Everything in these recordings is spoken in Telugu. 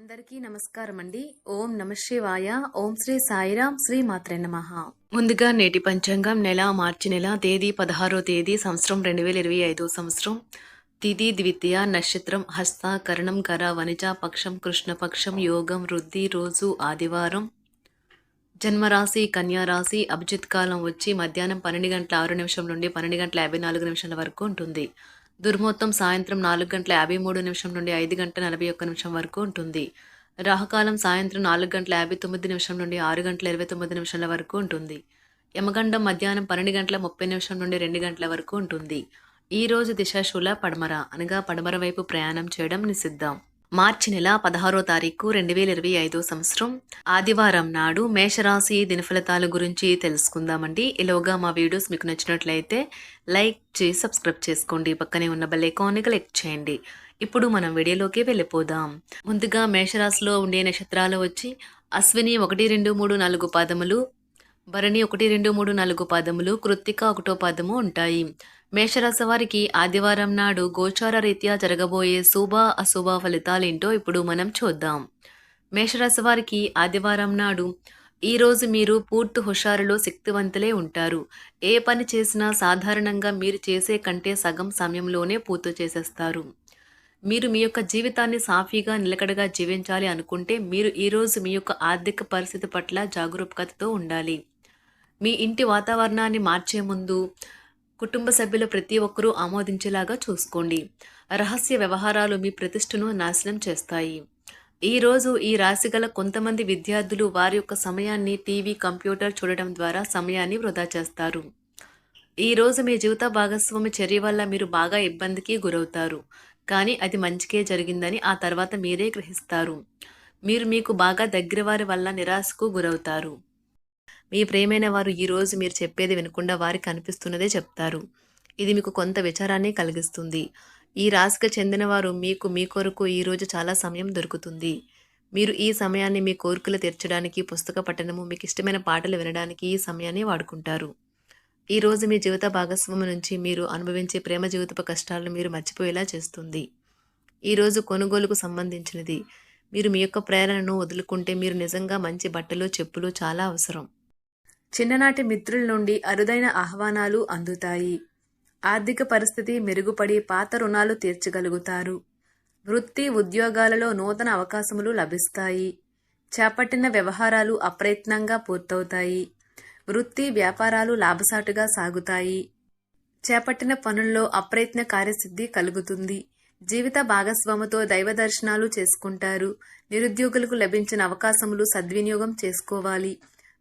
అందరికీ నమస్కారం అండి ఓం నమ శివాయ. ఓం శ్రీ సాయిరాం శ్రీ మాత్రే నమ. ముందుగా నేటి పంచాంగం నెల మార్చి నెల తేదీ పదహారో తేదీ సంవత్సరం రెండు వేల ఇరవై ఐదో సంవత్సరం. తిథి ద్వితీయ నక్షత్రం హస్త కరణం కర వనిజ పక్షం కృష్ణపక్షం యోగం వృద్ధి రోజు ఆదివారం. జన్మరాశి కన్యారాశి అభిజిత్ కాలం వచ్చి మధ్యాహ్నం పన్నెండు గంటల ఆరు నిమిషం నుండి పన్నెండు గంటల యాభై నాలుగు నిమిషాల వరకు ఉంటుంది. దుర్మొత్తం సాయంత్రం నాలుగు గంటల యాభై మూడు నిమిషం నుండి ఐదు గంటల నలభై ఒక్క నిమిషం వరకు ఉంటుంది. రాహుకాలం సాయంత్రం నాలుగు గంటల యాభై తొమ్మిది నిమిషం నుండి ఆరు గంటల ఇరవై తొమ్మిది నిమిషాల వరకు ఉంటుంది. యమగండం మధ్యాహ్నం పన్నెండు గంటల ముప్పై నిమిషం నుండి రెండు గంటల వరకు ఉంటుంది. ఈ రోజు దిశాశూల పడమర అనగా పడమర వైపు ప్రయాణం చేయడం నిషిద్ధం. మార్చి నెల పదహారో తారీఖు రెండు వేల ఇరవై ఐదో సంవత్సరం. ఆదివారం నాడు మేషరాశి దినఫలితాల గురించి తెలుసుకుందామండి. ఇలాగా మా వీడియోస్ మీకు నచ్చినట్లయితే లైక్ చేసి సబ్స్క్రైబ్ చేసుకోండి. పక్కనే ఉన్న బెల్ ఐకాన్ని క్లిక్ చేయండి. ఇప్పుడు మనం వీడియోలోకి వెళ్ళిపోదాం. ముందుగా మేషరాశిలో ఉండే నక్షత్రాలు వచ్చి అశ్విని ఒకటి రెండు మూడు నాలుగు పాదములు భరణి ఒకటి రెండు మూడు నాలుగు పాదములు కృత్తిక ఒకటో పాదము ఉంటాయి. మేషరాశి వారికి ఆదివారం నాడు గోచార రీత్యా జరగబోయే శుభ అశుభ ఫలితాలేంటో ఇప్పుడు మనం చూద్దాం. మేషరాశి వారికి ఆదివారం నాడు ఈరోజు మీరు పూర్తి హుషారులో శక్తివంతులే ఉంటారు. ఏ పని చేసినా సాధారణంగా మీరు చేసే కంటే సగం సమయంలోనే పూర్తి చేసేస్తారు. మీరు మీ యొక్క జీవితాన్ని సాఫీగా నిలకడగా జీవించాలి అనుకుంటే మీరు ఈరోజు మీ యొక్క ఆర్థిక పరిస్థితి పట్ల జాగరూకతతో ఉండాలి. మీ ఇంటి వాతావరణాన్ని మార్చే ముందు కుటుంబ సభ్యులు ప్రతి ఒక్కరూ ఆమోదించేలాగా చూసుకోండి. రహస్య వ్యవహారాలు మీ ప్రతిష్టను నాశనం చేస్తాయి. ఈ రోజు ఈ రాశి గల కొంతమంది విద్యార్థులు వారి యొక్క సమయాన్ని టీవీ కంప్యూటర్ చూడడం ద్వారా సమయాన్ని వృధా చేస్తారు. ఈరోజు మీ జీవిత భాగస్వామి చర్య వల్ల మీరు బాగా ఇబ్బందికి గురవుతారు. కానీ అది మంచికే జరిగిందని ఆ తర్వాత మీరే గ్రహిస్తారు. మీరు మీకు బాగా దగ్గర వారి వల్ల నిరాశకు గురవుతారు. మీ ప్రేమైన వారు ఈరోజు మీరు చెప్పేది వినకుండా వారికి అనిపిస్తున్నదే చెప్తారు. ఇది మీకు కొంత విచారాన్ని కలిగిస్తుంది. ఈ రాశికి చెందినవారు మీకు మీ కొరకు ఈ రోజు చాలా సమయం దొరుకుతుంది. మీరు ఈ సమయాన్ని మీ కోరికలు తీర్చడానికి పుస్తక పఠనము మీకు ఇష్టమైన పాటలు వినడానికి ఈ సమయాన్ని వాడుకుంటారు. ఈరోజు మీ జీవిత భాగస్వామి నుంచి మీరు అనుభవించే ప్రేమ జీవితపు కష్టాలను మీరు మర్చిపోయేలా చేస్తుంది. ఈ రోజు కొనుగోలుకు సంబంధించినది. మీరు మీ యొక్క ప్రేరణను వదులుకుంటే మీరు నిజంగా మంచి బట్టలు చెప్పులు చాలా అవసరం. చిన్ననాటి మిత్రుల నుండి అరుదైన ఆహ్వానాలు అందుతాయి. ఆర్థిక పరిస్థితి మెరుగుపడి పాత రుణాలు తీర్చగలుగుతారు. వృత్తి ఉద్యోగాలలో నూతన అవకాశములు లభిస్తాయి. చేపట్టిన వ్యవహారాలు అప్రయత్నంగా పూర్తవుతాయి. వృత్తి వ్యాపారాలు లాభసాటుగా సాగుతాయి. చేపట్టిన పనుల్లో అప్రయత్న కార్యసిద్ధి కలుగుతుంది. జీవిత భాగస్వామితో దైవ దర్శనాలు చేసుకుంటారు. నిరుద్యోగులకు లభించిన అవకాశములు సద్వినియోగం చేసుకోవాలి.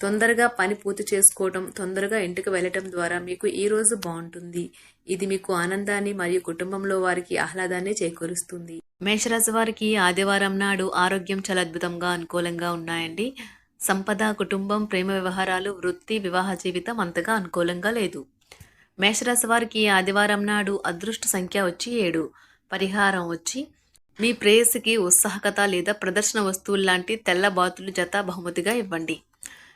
తొందరగా పని పూర్తి చేసుకోవటం తొందరగా ఇంటికి వెళ్ళటం ద్వారా మీకు ఈ రోజు బాగుంటుంది. ఇది మీకు ఆనందాన్ని మరియు కుటుంబంలో వారికి ఆహ్లాదాన్ని చేకూరుస్తుంది. మేషరాశి వారికి ఆదివారం నాడు ఆరోగ్యం చాలా అద్భుతంగా అనుకూలంగా ఉన్నాయండి. సంపద కుటుంబం ప్రేమ వ్యవహారాలు వృత్తి వివాహ జీవితం అంతగా అనుకూలంగా లేదు. మేషరాశి వారికి ఆదివారం నాడు అదృష్ట సంఖ్య వచ్చి ఏడు. పరిహారం వచ్చి మీ ప్రేయసికి ఉత్సాహకత లేదా ప్రదర్శన వస్తువులు లాంటి తెల్ల బాతులు జత బహుమతిగా ఇవ్వండి.